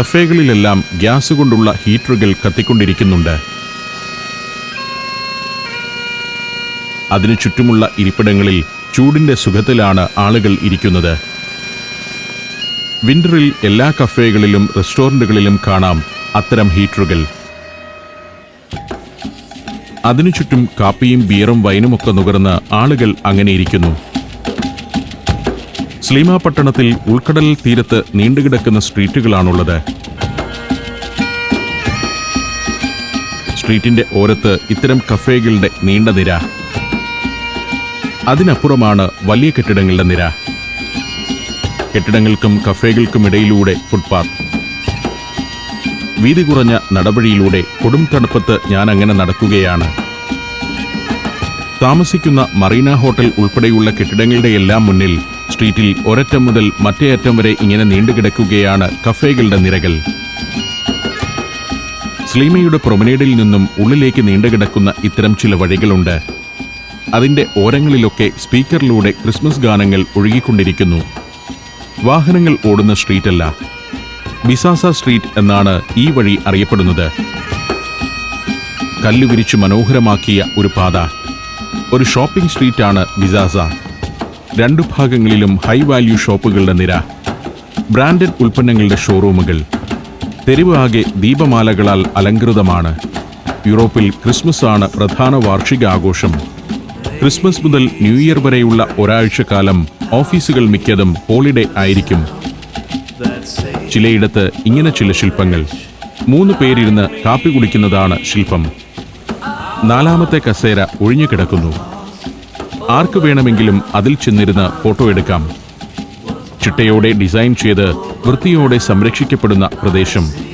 കഫേകളിലെല്ലാം gas കൊണ്ടുള്ള ഹീറ്ററുകൾ കത്തിക്കൊണ്ടിരിക്കുന്നുണ്ട്. അതിനു ചുറ്റുമുള്ള ഇരിപ്പിടങ്ങളിൽ ചൂടിന്റെ സുഖത്തിലാണ് ആളുകൾ ഇരിക്കുന്നത്. വിന്ററിൽ എല്ലാ കഫേകളിലും റെസ്റ്റോറന്റുകളിലും കാണാം അത്തരം ഹീറ്ററുകൾ. അതിനു ചുറ്റും കാപ്പിയും ബിയറും വൈനുമൊക്കെ നുകർന്ന് ആളുകൾ അങ്ങനെ ഇരിക്കുന്നു. സ്ലീമ പട്ടണത്തിൽ ഉൾക്കടൽ തീരത്ത് നീണ്ടുകിടക്കുന്ന സ്ട്രീറ്റുകളാണുള്ളത്. സ്ട്രീറ്റിന്റെ ഓരത്ത് ഇത്തരം കഫേകളുടെ നീണ്ട നിര. അതിനപ്പുറമാണ് വലിയ കെട്ടിടങ്ങളുടെ നിര. കെട്ടിടങ്ങൾക്കും കഫേകൾക്കും ഇടയിലൂടെ ഫുട്പാത്ത് വീതി കുറഞ്ഞ നടപടിയിലൂടെ കൊടും തണുപ്പത്ത് ഞാൻ അങ്ങനെ നടക്കുകയാണ്. താമസിക്കുന്ന മറീന ഹോട്ടൽ ഉൾപ്പെടെയുള്ള കെട്ടിടങ്ങളുടെ എല്ലാം മുന്നിൽ സ്ട്രീറ്റിൽ ഒരറ്റം മുതൽ മറ്റേ അറ്റം വരെ ഇങ്ങനെ നീണ്ടുകിടക്കുകയാണ് കഫേകളുടെ നിരകൾ. സ്ലീമയുടെ പ്രൊമനേഡിൽ നിന്നും ഉള്ളിലേക്ക് നീണ്ടുകിടക്കുന്ന ഇത്തരം ചില വഴികളുണ്ട്. അതിന്റെ ഓരങ്ങളിലൊക്കെ സ്പീക്കറിലൂടെ ക്രിസ്മസ് ഗാനങ്ങൾ ഒഴുകിക്കൊണ്ടിരിക്കുന്നു. വാഹനങ്ങൾ ഓടുന്ന സ്ട്രീറ്റല്ല. ബിസാസ സ്ട്രീറ്റ് എന്നാണ് ഈ വഴി അറിയപ്പെടുന്നത്. കല്ലുവിരിച്ച് മനോഹരമാക്കിയ ഒരു പാത. ഒരു ഷോപ്പിംഗ് സ്ട്രീറ്റാണ് ബിസാസ രണ്ടു ഭാഗങ്ങളിലും ഹൈ വാല്യൂ ഷോപ്പുകളുടെ നിര ബ്രാൻഡഡ് ഉൽപ്പന്നങ്ങളുടെ ഷോറൂമുകൾ തെരുവ് ആകെ ദീപമാലകളാൽ അലങ്കൃതമാണ് യൂറോപ്പിൽ ക്രിസ്മസ് ആണ് പ്രധാന വാർഷിക ആഘോഷം. ക്രിസ്മസ് മുതൽ ന്യൂ ഇയർ വരെയുള്ള ഒരാഴ്ച കാലം ഓഫീസുകൾ മിക്കതും ഹോളിഡേ ആയിരിക്കും. ചിലയിടത്ത് ഇങ്ങനെ ചില ശില്പങ്ങൾ. മൂന്ന് പേരിരുന്ന് കാപ്പി കുടിക്കുന്നതാണ് ശില്പം. നാലാമത്തെ കസേര ഒഴിഞ്ഞു കിടക്കുന്നു. ആർക്ക് വേണമെങ്കിലും അതിൽ ചെന്നിരുന്ന് ഫോട്ടോ എടുക്കാം. ചിട്ടയോടെ ഡിസൈൻ ചെയ്ത് വൃത്തിയോടെ സംരക്ഷിക്കപ്പെടുന്ന പ്രദേശം.